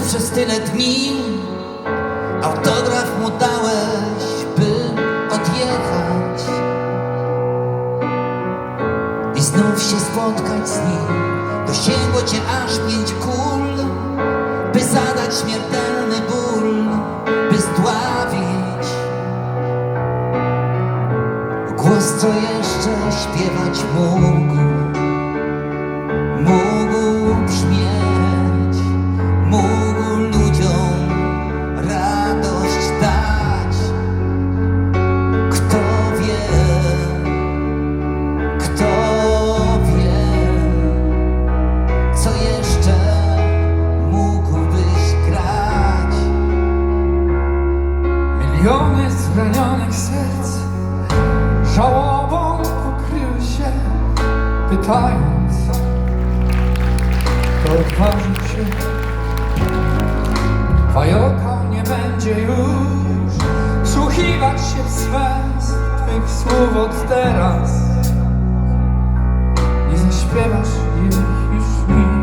przez tyle dni, autograf mu dałeś, by odjechać i znów się spotkać z nim. Dosięgło cię aż pięć kul, by zadać śmiertelny Miliony zranionych serc żałobą pokryły się, pytając, kto odważył się. Fajoko nie będzie już słuchiwać się w sens Twych słów od teraz. Nie zaśpiewasz ich już nic,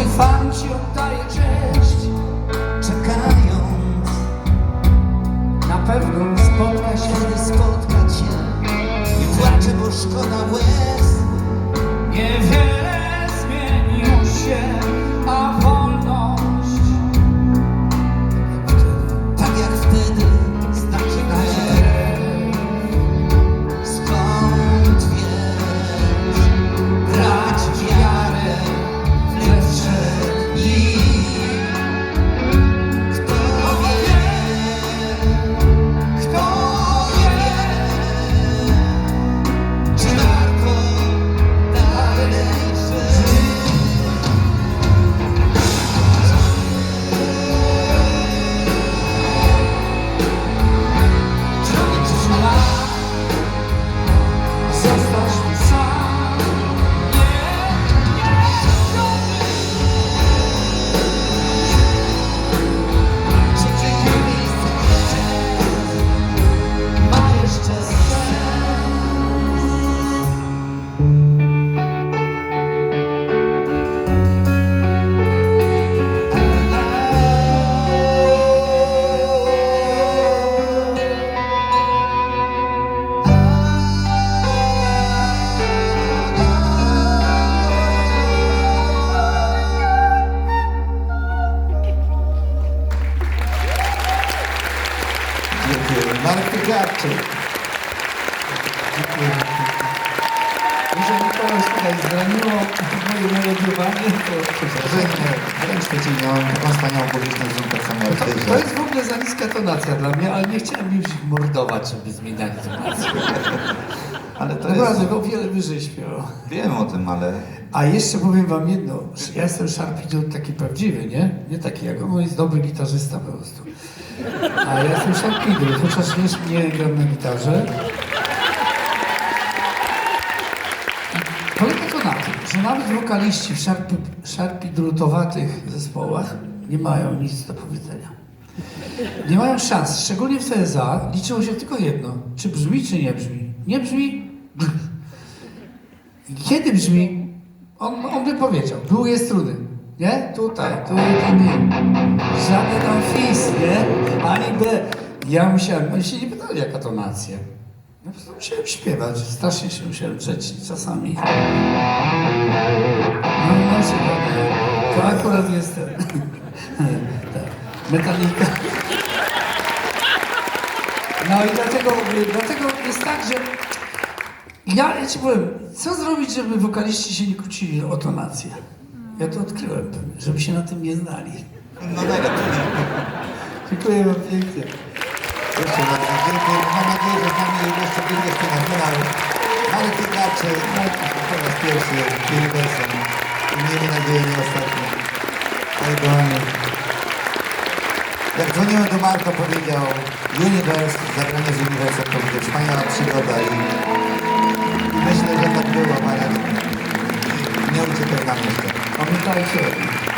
we found you. Jeżeli kogoś tutaj zraniło moje melodiowanie, to nie, wręcz przeciwnie, on ma wspaniałą publiczność, że tak samo jak ty, to, że- jest w ogóle za niska tonacja dla mnie, ale nie chciałem już ich mordować, żeby zmieniać tonację. Ale to Naprawdę, jest... o wiele wyżej śpiewał. Wiem o tym, ale... A jeszcze powiem wam jedno, że ja jestem Sharpie taki prawdziwy, nie? Nie taki jak on, on jest dobry gitarzysta po prostu. A ja jestem Sharpie chociaż nie, nie gram na gitarze. Nawet wokaliści w szarpi, szarpidrutowatych zespołach nie mają nic do powiedzenia. Nie mają szans, szczególnie w CSA liczyło się tylko jedno, czy brzmi, czy nie brzmi. Nie brzmi, Kiedy brzmi? On, on by powiedział, były jest struny. Nie? Tutaj, tu i nie. Żaden tam fis, nie? Ani B. Ja musiałem, oni się nie pytali jaka to nacja. Ja musiałem śpiewać. Strasznie się musiałem drzeć czasami. No, no się to, akurat jest ten. tak. Metalika. No i dlatego, dlatego jest tak, że ja, ja ci powiem, co zrobić, żeby wokaliści się nie kłócili o tonację? Ja to odkryłem żeby się na tym nie znali. No najlepiej. Dziękuję wam pięknie. Jeszcze raz dziękuję. Mam nadzieję, że z nami jeszcze będziecie na finał. Marek Pikaczy po raz pierwszy Uniwersum. I miejmy nadzieję nie ostatni. Ale kochani, jak dzwoniłem do Marka, powiedział Universe, zagranie z Uniwersum to będzie wspaniała przygoda i myślę, że tak było, Marek. Nie uciekaj nam jeszcze. Pamiętajcie.